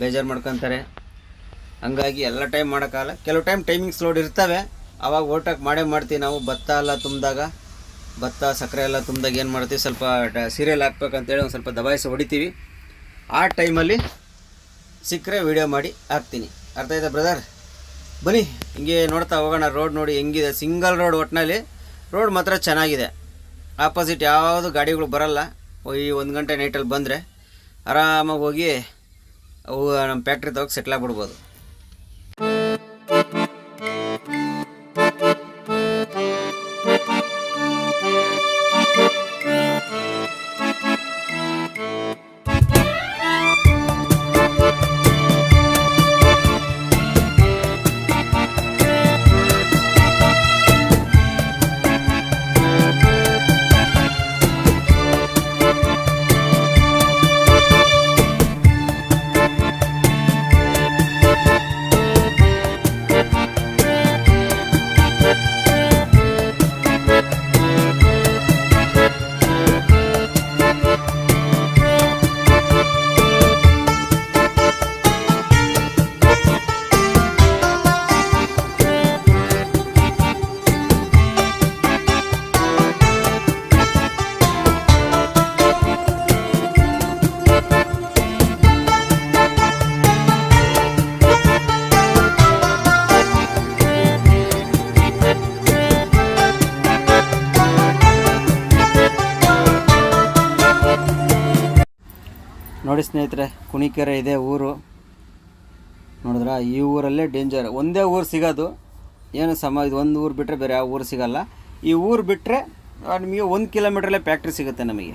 A: ಬೇಜಾರು ಮಾಡ್ಕೊತಾರೆ. ಹಂಗಾಗಿ ಎಲ್ಲ ಟೈಮ್ ಮಾಡೋಕ್ಕಾಗಲ್ಲ. ಕೆಲವು ಟೈಮ್ ಟೈಮಿಂಗ್ಸ್ ಲೋಡ್ ಇರ್ತವೆ. ಆವಾಗ ಓವರ್ಟೇಕ್ ಮಾಡೇ ಮಾಡ್ತೀವಿ ನಾವು. ಭತ್ತ ಎಲ್ಲ ತುಂಬಿದಾಗ, ಭತ್ತ ಸಕ್ಕರೆ ಎಲ್ಲ ತುಂಬಿದಾಗ ಏನು ಮಾಡ್ತೀವಿ? ಸ್ವಲ್ಪ ಸೀರಿಯಲ್ ಹಾಕ್ಬೇಕಂತೇಳಿ ಒಂದು ಸ್ವಲ್ಪ ದಬಾಯಿಸಿ ಹೊಡಿತೀವಿ. ಆ ಟೈಮಲ್ಲಿ ಸಿಕ್ಕರೆ ವಿಡಿಯೋ ಮಾಡಿ ಹಾಕ್ತೀನಿ. ಅರ್ಥ ಆಯ್ತಾ ಬ್ರದರ್ ಬನ್ನಿ, ಹಿಂಗೆ ನೋಡ್ತಾ ಹೋಗೋಣ. ರೋಡ್ ನೋಡಿ ಹೆಂಗಿದೆ. ಸಿಂಗಲ್ ರೋಡ್ ಒಟ್ಟಿನಲ್ಲಿ ರೋಡ್ ಮಾತ್ರ ಚೆನ್ನಾಗಿದೆ. ಆಪೋಸಿಟ್ ಯಾವುದು ಗಾಡಿಗಳು ಬರಲ್ಲ. ಈ ಒಂದು ಗಂಟೆ ನೈಟಲ್ಲಿ ಬಂದರೆ ಆರಾಮಾಗಿ ಹೋಗಿ ಅವು ನಮ್ಮ ಫ್ಯಾಕ್ಟ್ರಿ ತಗೋಕೆ ಸೆಟ್ಲ್ ಆಗ್ಬಿಡ್ಬೋದು. ನೋಡಿ ಸ್ನೇಹಿತರೆ, ಕುಣಿಕೆರೆ ಇದೆ ಊರು. ನೋಡಿದ್ರ, ಈ ಊರಲ್ಲೇ ಡೇಂಜರ್ ಒಂದೇ ಊರು ಸಿಗೋದು, ಏನು ಸಮ ಇದು ಒಂದು ಊರು ಬಿಟ್ಟರೆ ಬೇರೆ ಯಾವ ಊರು ಸಿಗೋಲ್ಲ. ಈ ಊರು ಬಿಟ್ಟರೆ ನಿಮಗೆ ಒಂದು ಕಿಲೋಮೀಟ್ರಲ್ಲೇ ಫ್ಯಾಕ್ಟ್ರಿ ಸಿಗುತ್ತೆ ನಮಗೆ.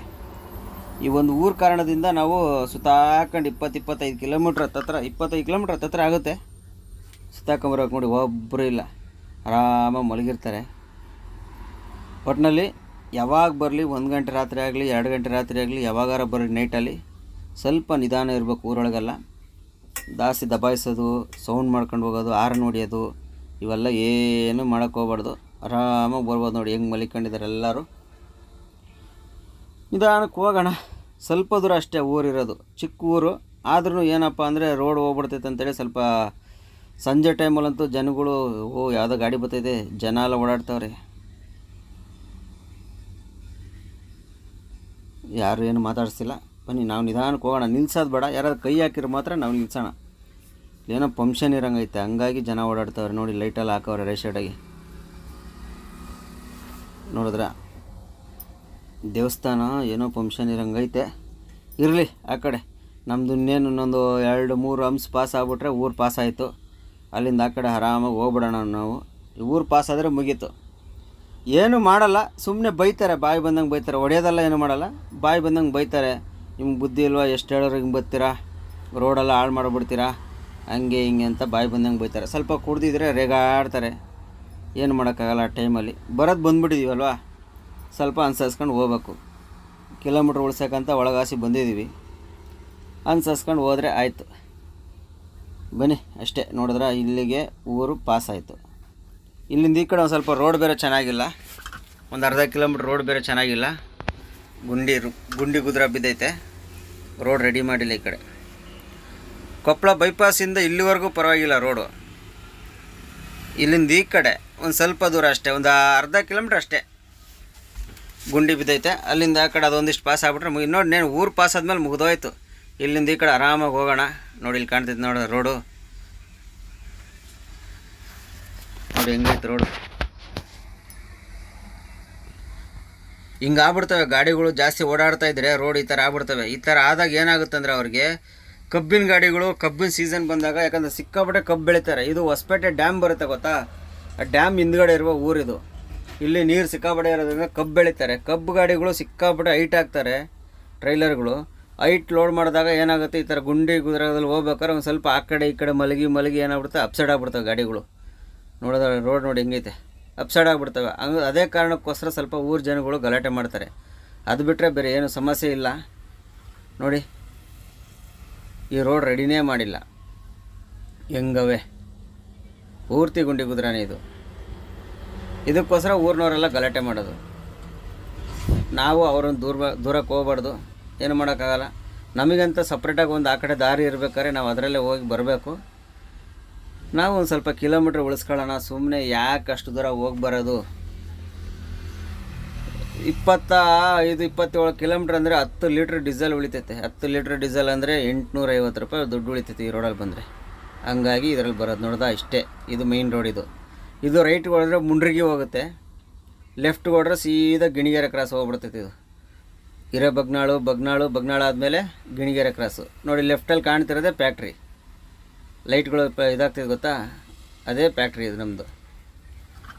A: ಈ ಒಂದು ಊರು ಕಾರಣದಿಂದ ನಾವು ಸುತ್ತಾಕೊಂಡು ಇಪ್ಪತ್ತು ಇಪ್ಪತ್ತೈದು ಕಿಲೋಮೀಟ್ರ್ ಹತ್ತತ್ರ ಇಪ್ಪತ್ತೈದು ಕಿಲೋಮೀಟ್ರ್ ಹತ್ತತ್ರ ಆಗುತ್ತೆ. ಸುತ್ತಾಕೊಂಬರೋಕೆ ನೋಡಿ ಒಬ್ಬರು ಇಲ್ಲ. ಆರಾಮಾಗಿ ಮಲಗಿರ್ತಾರೆ. ಒಟ್ಟಿನಲ್ಲಿ ಯಾವಾಗ ಬರಲಿ, ಒಂದು ಗಂಟೆ ರಾತ್ರಿ ಆಗಲಿ, ಎರಡು ಗಂಟೆ ರಾತ್ರಿ ಆಗಲಿ, ಯಾವಾಗಾರ ಬರಲಿ ನೈಟಲ್ಲಿ ಸ್ವಲ್ಪ ನಿಧಾನ ಇರಬೇಕು ಊರೊಳಗೆಲ್ಲ. ಜಾಸ್ತಿ ದಬಾಯಿಸೋದು, ಸೌಂಡ್ ಮಾಡ್ಕೊಂಡು ಹೋಗೋದು ಆರನ್ ಹೊಡಿಯೋದು, ಇವೆಲ್ಲ ಏನು ಮಾಡೋಕ್ಕೆ ಹೋಗ್ಬಾರ್ದು. ಆರಾಮಾಗಿ ಬರ್ಬೋದು ನೋಡಿ, ಹೆಂಗೆ ಮಲಿಕೊಂಡಿದ್ದಾರೆ ಎಲ್ಲರೂ. ನಿಧಾನಕ್ಕೆ ಹೋಗೋಣ. ಸ್ವಲ್ಪ ದೂರ ಅಷ್ಟೇ ಊರಿರೋದು. ಚಿಕ್ಕ ಊರು. ಆದ್ರೂ ಏನಪ್ಪ ಅಂದರೆ ರೋಡ್ ಹೋಗ್ಬಿಡ್ತೈತೆ ಅಂತೇಳಿ ಸ್ವಲ್ಪ ಸಂಜೆ ಟೈಮಲ್ಲಂತೂ ಜನಗಳು, ಓ, ಯಾವುದೋ ಗಾಡಿ ಬರ್ತೈತೆ, ಜನ ಎಲ್ಲ ಓಡಾಡ್ತಾವ್ರೆ. ಯಾರು ಏನು ಮಾತಾಡಿಸ್ತಿಲ್ಲ ಬನ್ನಿ, ನಾವು ನಿಧಾನಕ್ಕೆ ಹೋಗೋಣ. ನಿಲ್ಸೋದು ಬೇಡ. ಯಾರಾದ್ರು ಕೈ ಹಾಕಿದ್ರೆ ಮಾತ್ರ ನಾವು ನಿಲ್ಸೋಣ. ಏನೋ ಫಂಕ್ಷನ್ ಇರೋಂಗೈತೆ. ಹಂಗಾಗಿ ಜನ ಓಡಾಡ್ತಾವ್ರೆ ನೋಡಿ, ಲೈಟೆಲ್ಲ ಹಾಕವ್ರೆ ರೈಟ್ ಸೈಡಾಗಿ ನೋಡಿದ್ರೆ ದೇವಸ್ಥಾನ ಏನೋ ಫಂಕ್ಷನ್ ಇರೋಂಗೈತೆ. ಇರಲಿ ಆ ಕಡೆ. ನಮ್ಮದು ಇನ್ನೇನು ಇನ್ನೊಂದು ಎರಡು ಮೂರು ಅಂಶ ಪಾಸ್ ಆಗ್ಬಿಟ್ರೆ ಊರು ಪಾಸ್ ಆಯಿತು. ಅಲ್ಲಿಂದ ಆ ಕಡೆ ಆರಾಮಾಗಿ ಹೋಗ್ಬಿಡೋಣ ನಾವು. ಊರು ಪಾಸ್ ಆದರೆ ಮುಗೀತು. ಏನು ಮಾಡಲ್ಲ. ಸುಮ್ಮನೆ ಬೈತಾರೆ. ಬಾಯಿ ಬಂದಂಗೆ ಬೈತಾರೆ. ಒಡೆಯೋದಲ್ಲ ಏನು ಮಾಡಲ್ಲ. ಬಾಯಿ ಬಂದಂಗೆ ಬೈತಾರೆ. ನಿಮ್ಗೆ ಬುದ್ಧಿ ಇಲ್ವಾ? ಎಷ್ಟು ಹೇಳೋರು ಹಿಂಗೆ ಬರ್ತೀರಾ? ರೋಡೆಲ್ಲ ಹಾಳು ಮಾಡಿಬಿಡ್ತೀರಾ? ಹಂಗೆ ಹಿಂಗೆ ಅಂತ ಬಾಯಿ ಬಂದಂಗೆ ಬೈತಾರೆ. ಸ್ವಲ್ಪ ಕುಡ್ದಿದ್ರೆ ರೇಗಾಡ್ತಾರೆ. ಏನು ಮಾಡೋಕ್ಕಾಗಲ್ಲ ಆ ಟೈಮಲ್ಲಿ. ಬರೋದು ಬಂದುಬಿಟ್ಟಿದ್ದೀವಲ್ವಾ ಸ್ವಲ್ಪ ಅನ್ಸರ್ಸ್ಕೊಂಡು ಹೋಗ್ಬೇಕು. ಕಿಲೋಮೀಟ್ರ್ ಉಳ್ಸೋಕ್ಕಂತ ಒಳಗಾಸಿ ಬಂದಿದ್ದೀವಿ ಅನ್ಸರ್ಸ್ಕೊಂಡು ಹೋದರೆ ಆಯಿತು. ಬನ್ನಿ, ಅಷ್ಟೇ. ನೋಡಿದ್ರೆ ಇಲ್ಲಿಗೆ ಊರು ಪಾಸ್ ಆಯಿತು. ಇಲ್ಲಿಂದ ಈ ಕಡೆ ಒಂದು ಸ್ವಲ್ಪ ರೋಡ್ ಬೇರೆ ಚೆನ್ನಾಗಿಲ್ಲ. ಒಂದು ಅರ್ಧ ಕಿಲೋಮೀಟ್ರ್ ರೋಡ್ ಬೇರೆ ಚೆನ್ನಾಗಿಲ್ಲ. ಗುಂಡಿ ಗುಂಡಿ ಗುದ್ರ ಬಿದ್ದೈತೆ. ರೋಡ್ ರೆಡಿ ಮಾಡಿಲ್ಲ ಈ ಕಡೆ. ಕೊಪ್ಪಳ ಬೈಪಾಸಿಂದ ಇಲ್ಲಿವರೆಗೂ ಪರವಾಗಿಲ್ಲ ರೋಡು ಇಲ್ಲಿಂದ ಈ ಕಡೆ ಒಂದು ಸ್ವಲ್ಪ ದೂರ ಅಷ್ಟೇ, ಒಂದು ಅರ್ಧ ಕಿಲೋಮೀಟ್ರ್ ಅಷ್ಟೇ ಗುಂಡಿ ಬಿದ್ದೈತೆ. ಅಲ್ಲಿಂದ ಆ ಕಡೆ ಅದೊಂದಿಷ್ಟು ಪಾಸ್ ಆಗ್ಬಿಟ್ರೆ ಮುಗಿ ನೋಡಿ ನೇನು ಊರು ಪಾಸ್ ಆದಮೇಲೆ ಮುಗಿದೋಯ್ತು. ಇಲ್ಲಿಂದ ಈ ಕಡೆ ಆರಾಮಾಗಿ ಹೋಗೋಣ. ನೋಡಿ ಇಲ್ಲಿ ಕಾಣ್ತೈತೆ ನೋಡಿ ರೋಡು ನೋಡಿ ಹೆಂಗೈತೆ ರೋಡು ಹಿಂಗೆ ಆಗ್ಬಿಡ್ತವೆ ಗಾಡಿಗಳು ಜಾಸ್ತಿ ಓಡಾಡ್ತಾ ಇದ್ರೆ ರೋಡ್ ಈ ಥರ ಆಗ್ಬಿಡ್ತವೆ. ಈ ಥರ ಆದಾಗ ಏನಾಗುತ್ತೆ ಅಂದರೆ ಅವ್ರಿಗೆ ಕಬ್ಬಿನ ಗಾಡಿಗಳು, ಕಬ್ಬಿನ ಸೀಸನ್ ಬಂದಾಗ ಯಾಕಂದ್ರೆ ಸಿಕ್ಕಾಪಟ್ಟೆ ಕಬ್ಬು ಬೆಳೀತಾರೆ. ಇದು ಹೊಸಪೇಟೆ ಡ್ಯಾಮ್ ಬರುತ್ತೆ ಗೊತ್ತಾ? ಆ ಡ್ಯಾಮ್ ಹಿಂದ್ಗಡೆ ಇರುವ ಊರಿದು. ಇಲ್ಲಿ ನೀರು ಸಿಕ್ಕಾಪಟ್ಟೆ ಇರೋದ್ರಿಂದ ಕಬ್ಬು ಬೆಳೀತಾರೆ. ಕಬ್ಬು ಗಾಡಿಗಳು ಸಿಕ್ಕಾಪಟ್ಟೆ ಹೈಟ್ ಹಾಕ್ತಾರೆ ಟ್ರೈಲರ್ಗಳು. ಹೈಟ್ ಲೋಡ್ ಮಾಡಿದಾಗ ಏನಾಗುತ್ತೆ? ಈ ಥರ ಗುಂಡಿ ಗುದ್ರಾಗದಲ್ಲಿ ಹೋಗ್ಬೇಕಾದ್ರೆ ಒಂದು ಸ್ವಲ್ಪ ಆ ಕಡೆ ಈ ಕಡೆ ಮಲಗಿ ಮಲಗಿ ಏನಾಗ್ಬಿಡುತ್ತೆ? ಅಪ್ಸೈಡ್ ಆಗ್ಬಿಡ್ತವೆ ಗಾಡಿಗಳು. ನೋಡಿದ್ರೆ ರೋಡ್ ನೋಡಿ ಹೆಂಗೈತೆ. ಅಪ್ಸೈಡ್ ಆಗಿಬಿಡ್ತವೆ. ಅದೇ ಕಾರಣಕ್ಕೋಸ್ಕರ ಸ್ವಲ್ಪ ಊರು ಜನಗಳು ಗಲಾಟೆ ಮಾಡ್ತಾರೆ. ಅದು ಬಿಟ್ಟರೆ ಬೇರೆ ಏನು ಸಮಸ್ಯೆ ಇಲ್ಲ. ನೋಡಿ, ಈ ರೋಡ್ ರೆಡಿನೇ ಮಾಡಿಲ್ಲ. ಹೆಂಗವೆ? ಪೂರ್ತಿ ಗುಂಡಿ ಇದು. ಇದಕ್ಕೋಸ್ಕರ ಊರಿನವರೆಲ್ಲ ಗಲಾಟೆ ಮಾಡೋದು. ನಾವು ಅವ್ರನ್ನ ದೂರ ದೂರಕ್ಕೆ ಹೋಗ್ಬಾರ್ದು. ಏನು ಮಾಡೋಕ್ಕಾಗಲ್ಲ. ನಮಗಂತ ಸಪ್ರೇಟಾಗಿ ಒಂದು ಆ ಕಡೆ ದಾರಿ ಇರಬೇಕಾದ್ರೆ ನಾವು ಅದರಲ್ಲೇ ಹೋಗಿ ಬರಬೇಕು. ನಾವು ಒಂದು ಸ್ವಲ್ಪ ಕಿಲೋಮೀಟ್ರ್ ಉಳಿಸ್ಕೊಳ್ಳೋಣ. ಸುಮ್ಮನೆ ಯಾಕೆ ಅಷ್ಟು ದೂರ ಹೋಗಿ ಬರೋದು? ಇಪ್ಪತ್ತ ಐದು ಇಪ್ಪತ್ತೇಳು ಕಿಲೋಮೀಟ್ರ್ ಅಂದರೆ ಹತ್ತು ಲೀಟ್ರ್ ಡೀಸೆಲ್ ಉಳಿತೈತೆ. ಹತ್ತು ಲೀಟ್ರ್ ಡೀಸೆಲ್ ಅಂದರೆ ಎಂಟುನೂರ ಐವತ್ತು ರೂಪಾಯಿ ದುಡ್ಡು ಉಳಿತೈತೆ ಈ ರೋಡಲ್ಲಿ ಬಂದರೆ. ಹಂಗಾಗಿ ಇದರಲ್ಲಿ ಬರೋದು ನೋಡ್ದ ಇಷ್ಟೇ. ಇದು ಮೇಯ್ನ್ ರೋಡ್ ಇದು. ಇದು ರೈಟ್ ಹೊಡೆದ್ರೆ ಮುಂಡ್ರಿಗೆ ಹೋಗುತ್ತೆ. ಲೆಫ್ಟ್ಗೆ ಹೊಡೆದ್ರೆ ಸೀದಾ ಗಿಣಿಗೆರೆ ಕ್ರಾಸ್ ಹೋಗ್ಬಿಡ್ತೈತೆ ಇದು. ಇರೋ ಬಗ್ನಾಳು ಬಗ್ನಾಳು ಬಗ್ನಾಳು ಆದಮೇಲೆ ಗಿಣಿಗೆರೆ ಕ್ರಾಸು ನೋಡಿ ಲೆಫ್ಟಲ್ಲಿ ಕಾಣ್ತಿರೋದೇ ಫ್ಯಾಕ್ಟ್ರಿ ಲೈಟ್ಗಳು ಪ- ಇದಾಗ್ತಿದೆ ಗೊತ್ತಾ? ಅದೇ ಫ್ಯಾಕ್ಟ್ರಿ ಇದು ನಮ್ಮದು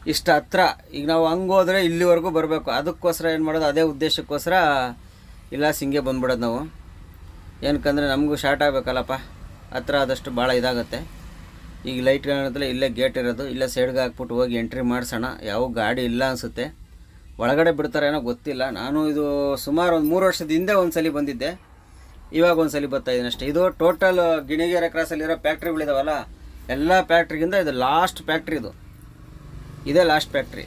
A: ಇಷ್ಟು ಹತ್ರ ಈಗ ನಾವು ಹಂಗೆ ಹೋದರೆ ಇಲ್ಲಿವರೆಗೂ ಬರಬೇಕು. ಅದಕ್ಕೋಸ್ಕರ ಏನು ಮಾಡೋದು? ಅದೇ ಉದ್ದೇಶಕ್ಕೋಸ್ಕರ ಇಲ್ಲ, ಸಿಂಗೆ ಬಂದ್ಬಿಡೋದು ನಾವು. ಏನಕ್ಕಂದರೆ ನಮಗೂ ಶಾರ್ಟ್ ಆಗಬೇಕಲ್ಲಪ್ಪ. ಹತ್ರ ಆದಷ್ಟು ಭಾಳ ಇದಾಗುತ್ತೆ. ಈಗ ಲೈಟ್ ಕಾಣುತ್ತಲ್ಲ ಇಲ್ಲೇ ಗೇಟ್ ಇರೋದು. ಇಲ್ಲೇ ಸೈಡ್ಗೆ ಹಾಕ್ಬಿಟ್ಟು ಹೋಗಿ ಎಂಟ್ರಿ ಮಾಡಿಸೋಣ. ಯಾವ ಗಾಡಿ ಇಲ್ಲ ಅನಿಸುತ್ತೆ. ಒಳಗಡೆ ಬಿಡ್ತಾರೇನೋ ಗೊತ್ತಿಲ್ಲ. ನಾನು ಇದು ಸುಮಾರು ಒಂದು ಮೂರು ವರ್ಷದ ಹಿಂದೆ ಒಂದು ಸಲ ಬಂದಿದ್ದೆ. ಇವಾಗ ಒಂದು ಸಲ ಬರ್ತಾ ಇದ್ದೀನಿ ಅಷ್ಟೇ. ಇದು ಟೋಟಲ್ ಗಿಣಿಗೆರೆ ಕ್ರಾಸಲ್ಲಿರೋ ಫ್ಯಾಕ್ಟ್ರಿಗಳಿದಾವಲ್ಲ ಎಲ್ಲ ಫ್ಯಾಕ್ಟ್ರಿಗಿಂತ ಇದು ಲಾಸ್ಟ್ ಫ್ಯಾಕ್ಟ್ರಿ ಇದು. ಇದೇ ಲಾಸ್ಟ್ ಫ್ಯಾಕ್ಟ್ರಿ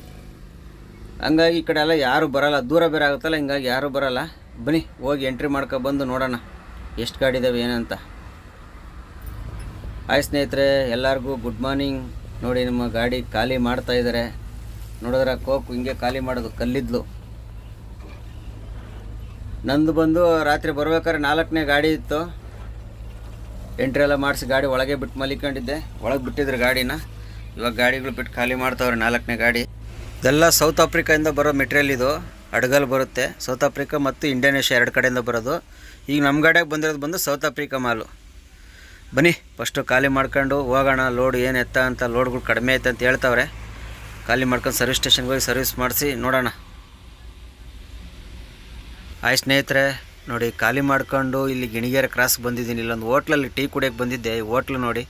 A: ಹಂಗಾಗಿ ಈ ಕಡೆ ಎಲ್ಲ ಯಾರು ಬರಲ್ಲ. ದೂರ ಬೇರೆ ಆಗುತ್ತಲ್ಲ, ಹಿಂಗಾಗಿ ಯಾರು ಬರಲ್ಲ. ಬನ್ನಿ, ಹೋಗಿ ಎಂಟ್ರಿ ಬಂದು ನೋಡೋಣ. ಎಷ್ಟು ಗಾಡಿ ಇದಾವೆ ಏನಂತ. ಹಾಯ್ ಸ್ನೇಹಿತರೆ, ಎಲ್ಲರಿಗೂ ಗುಡ್ ಮಾರ್ನಿಂಗ್ ನೋಡಿ, ನಮ್ಮ ಗಾಡಿ ಖಾಲಿ ಮಾಡ್ತಾ ಇದ್ದಾರೆ. ನೋಡಿದ್ರೆ ಕೋಕು ಹಿಂಗೆ ಖಾಲಿ ಮಾಡೋದು ಕಲ್ಲಿದ್ಲು. ನಂದು ಬಂದು ರಾತ್ರಿ ಬರ್ಬೇಕಾದ್ರೆ ನಾಲ್ಕನೇ ಗಾಡಿ ಇತ್ತು. ಎಂಟ್ರಿ ಎಲ್ಲ ಮಾಡಿಸಿ ಗಾಡಿ ಒಳಗೆ ಬಿಟ್ಟು ಮಲಿಕೊಂಡಿದ್ದೆ. ಒಳಗೆ ಬಿಟ್ಟಿದ್ರು ಗಾಡಿನ. ಇವಾಗ ಗಾಡಿಗಳು ಬಿಟ್ಟು ಖಾಲಿ ಮಾಡ್ತಾವ್ರೆ ನಾಲ್ಕನೇ ಗಾಡಿ. ಇದೆಲ್ಲ ಸೌತ್ ಆಫ್ರಿಕಾಯಿಂದ ಬರೋ ಮೆಟೀರಿಯಲ್ ಇದು. ಅಡಗಲ್ ಬರುತ್ತೆ. ಸೌತ್ ಆಫ್ರಿಕಾ ಮತ್ತು ಇಂಡೋನೇಷ್ಯಾ ಎರಡು ಕಡೆಯಿಂದ ಬರೋದು. ಈಗ ನಮ್ಮ ಗಾಡಿಯಾಗ ಬಂದಿರೋದು ಬಂದು ಸೌತ್ ಆಫ್ರಿಕಾ ಮಾಲು. ಬನ್ನಿ ಫಸ್ಟು ಖಾಲಿ ಮಾಡ್ಕೊಂಡು ಹೋಗೋಣ. ಲೋಡ್ ಏನು ಎತ್ತ ಅಂತ ಲೋಡ್ಗಳು ಕಡಿಮೆ ಐತೆ ಅಂತ ಹೇಳ್ತಾವ್ರೆ. ಖಾಲಿ ಮಾಡ್ಕೊಂಡು ಸರ್ವಿಸ್ ಸ್ಟೇಷನ್ಗೆ ಹೋಗಿ ಸರ್ವಿಸ್ ಮಾಡಿಸಿ ನೋಡೋಣ. ಆಯ್ ಸ್ನೇಹಿತರೆ, ನೋಡಿ ಖಾಲಿ ಮಾಡ್ಕೊಂಡು ಇಲ್ಲಿ ಗಿಣಿಗೇರ ಕ್ರಾಸ್ ಬಂದಿದ್ದೀನಿ. ಇಲ್ಲೊಂದು ಹೋಟ್ಲಲ್ಲಿ ಟೀ ಕುಡಿಯೋಕ್ಕೆ ಬಂದಿದ್ದೆ. ಈ ಹೋಟ್ಲು ನೋಡಿ.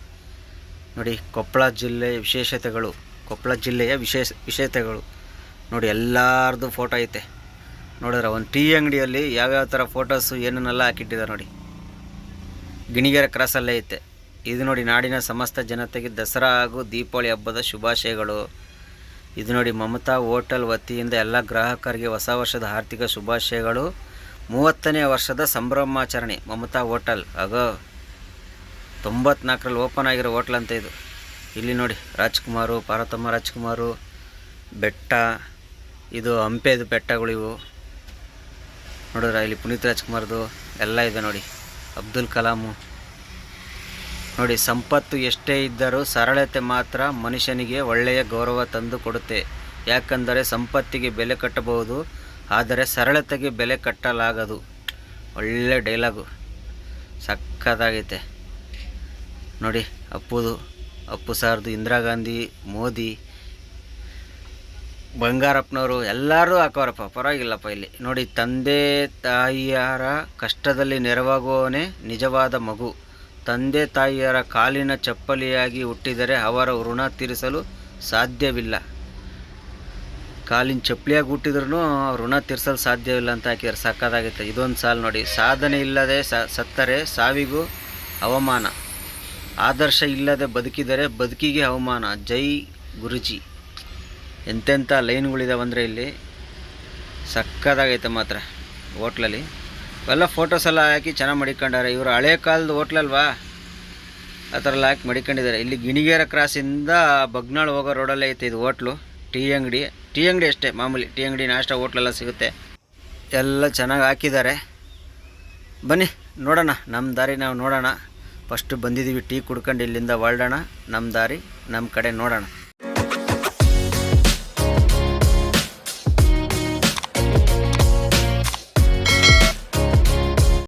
A: ನೋಡಿ, ಕೊಪ್ಪಳ ಜಿಲ್ಲೆಯ ವಿಶೇಷತೆಗಳು. ಕೊಪ್ಪಳ ಜಿಲ್ಲೆಯ ವಿಶೇಷ, ವಿಶೇಷತೆಗಳು. ನೋಡಿ, ಎಲ್ಲರದು ಫೋಟೋ ಐತೆ. ನೋಡಿದ್ರೆ ಒಂದು ಟೀ ಅಂಗಡಿಯಲ್ಲಿ ಯಾವ್ಯಾವ ಥರ ಫೋಟೋಸು ಏನನ್ನೆಲ್ಲ ಹಾಕಿಟ್ಟಿದ್ದಾರೆ ನೋಡಿ. ಗಿಣಿಗೆರೆ ಕ್ರಾಸಲ್ಲೇ ಐತೆ. ಇದು ನೋಡಿ ನಾಡಿನ ಸಮಸ್ತ ಜನತೆಗೆ ದಸರಾ ಹಾಗೂ ದೀಪಾವಳಿ ಹಬ್ಬದ ಶುಭಾಶಯಗಳು. ಇದು ನೋಡಿ ಮಮತಾ ಹೋಟೆಲ್ ವತಿಯಿಂದ ಎಲ್ಲ ಗ್ರಾಹಕರಿಗೆ ಹೊಸ ವರ್ಷದ ಆರ್ಥಿಕ ಶುಭಾಶಯಗಳು. ಮೂವತ್ತನೇ ವರ್ಷದ ಸಂಭ್ರಮಾಚರಣೆ, ಮಮತಾ ಹೋಟೆಲ್. ಅಗೋ ತೊಂಬತ್ನಾಲ್ಕರಲ್ಲಿ ಓಪನ್ ಆಗಿರೋ ಹೋಟ್ಲ್ ಅಂತ ಇದು. ಇಲ್ಲಿ ನೋಡಿ ರಾಜ್ಕುಮಾರು, ಪಾರ್ವತಮ್ಮ ರಾಜ್ಕುಮಾರು, ಬೆಟ್ಟ, ಇದು ಹಂಪೆದು ಬೆಟ್ಟಗಳು ಇವು. ನೋಡಿದ್ರ ಇಲ್ಲಿ ಪುನೀತ್ ರಾಜ್ಕುಮಾರ್ದು? ಎಲ್ಲ ಇದೆ ನೋಡಿ. ಅಬ್ದುಲ್ ಕಲಾಮು. ನೋಡಿ, ಸಂಪತ್ತು ಎಷ್ಟೇ ಇದ್ದರೂ ಸರಳತೆ ಮಾತ್ರ ಮನುಷ್ಯನಿಗೆ ಒಳ್ಳೆಯ ಗೌರವ ತಂದು ಕೊಡುತ್ತೆ. ಯಾಕಂದರೆ ಸಂಪತ್ತಿಗೆ ಬೆಲೆ ಕಟ್ಟಬಹುದು, ಆದರೆ ಸರಳತೆಗೆ ಬೆಲೆ ಕಟ್ಟಲಾಗದು. ಒಳ್ಳೆ ಡೈಲಾಗು. ಸಕ್ಕತ್ತಾಗೈತೆ ನೋಡಿ, ಅಪ್ಪುದು, ಅಪ್ಪು ಸಾರ್ದು ಇಂದಿರಾ ಗಾಂಧಿ, ಮೋದಿ, ಬಂಗಾರಪ್ಪನವರು ಎಲ್ಲರೂ ಹಾಕೋರಪ್ಪ ಪರವಾಗಿಲ್ಲಪ್ಪ ಇಲ್ಲಿ. ನೋಡಿ, ತಂದೆ ತಾಯಿಯರ ಕಷ್ಟದಲ್ಲಿ ನೆರವಾಗುವವನೇ ನಿಜವಾದ ಮಗು. ತಂದೆ ತಾಯಿಯರ ಕಾಲಿನ ಚಪ್ಪಲಿಯಾಗಿ ಹುಟ್ಟಿದರೆ ಅವರ ಋಣ ತೀರಿಸಲು ಸಾಧ್ಯವಿಲ್ಲ. ಕಾಲಿನ ಚಪ್ಪಲಿಯಾಗಿ ಹುಟ್ಟಿದ್ರೂ ಋಣ ತೀರಿಸಲು ಸಾಧ್ಯವಿಲ್ಲ ಅಂತ ಹಾಕಿದ್ದಾರೆ. ಸಕ್ಕತ್ತಾಗೈತೆ ಇದೊಂದು ಸಾಲು ನೋಡಿ. ಸಾಧನೆ ಇಲ್ಲದೆ ಸತ್ತರೆ ಸಾವಿಗೂ ಅವಮಾನ. ಆದರ್ಶ ಇಲ್ಲದೆ ಬದುಕಿದರೆ ಬದುಕಿಗೆ ಅವಮಾನ. ಜೈ ಗುರುಜಿ. ಎಂತೆಂಥ ಲೈನ್ಗಳಿದಾವೆ ಅಂದರೆ ಇಲ್ಲಿ. ಸಕ್ಕದಾಗೈತೆ ಮಾತ್ರ ಹೋಟ್ಲಲ್ಲಿ. ಎಲ್ಲ ಫೋಟೋಸ್ ಎಲ್ಲ ಹಾಕಿ ಚೆನ್ನಾಗಿ ಮಡಿಕೊಂಡಾರೆ. ಇವರು ಹಳೆ ಕಾಲದ ಹೋಟ್ಲಲ್ವಾ ಆ ಥರ ಎಲ್ಲ ಹಾಕಿ ಮಡಿಕೊಂಡಿದ್ದಾರೆ. ಇಲ್ಲಿ ಗಿಣಿಗೇರ ಕ್ರಾಸಿಂದ ಬಗ್ನಾಳ್ ಹೋಗೋ ರೋಡಲ್ಲೇ ಐತೆ ಇದು ಹೋಟ್ಲು ಟೀ ಅಂಗಡಿ. ಟೀ ಅಂಗಡಿ ಅಷ್ಟೇ, ಮಾಮೂಲಿ ಟೀ ಅಂಗಡಿ ನಾಷ್ಟ ಹೋಟ್ಲೆಲ್ಲ ಸಿಗುತ್ತೆ. ಎಲ್ಲ ಚೆನ್ನಾಗಿ ಹಾಕಿದ್ದಾರೆ. ಬನ್ನಿ, ನೋಡೋಣ. ನಮ್ಮ ದಾರಿ ನಾವು ನೋಡೋಣ. ಫಸ್ಟು ಬಂದಿದ್ದೀವಿ ಟೀ ಕುಡ್ಕೊಂಡು ಇಲ್ಲಿಂದ ಹೊರಡೋಣ ನಮ್ಮ ದಾರಿ ನಮ್ಮ ಕಡೆ ನೋಡೋಣ.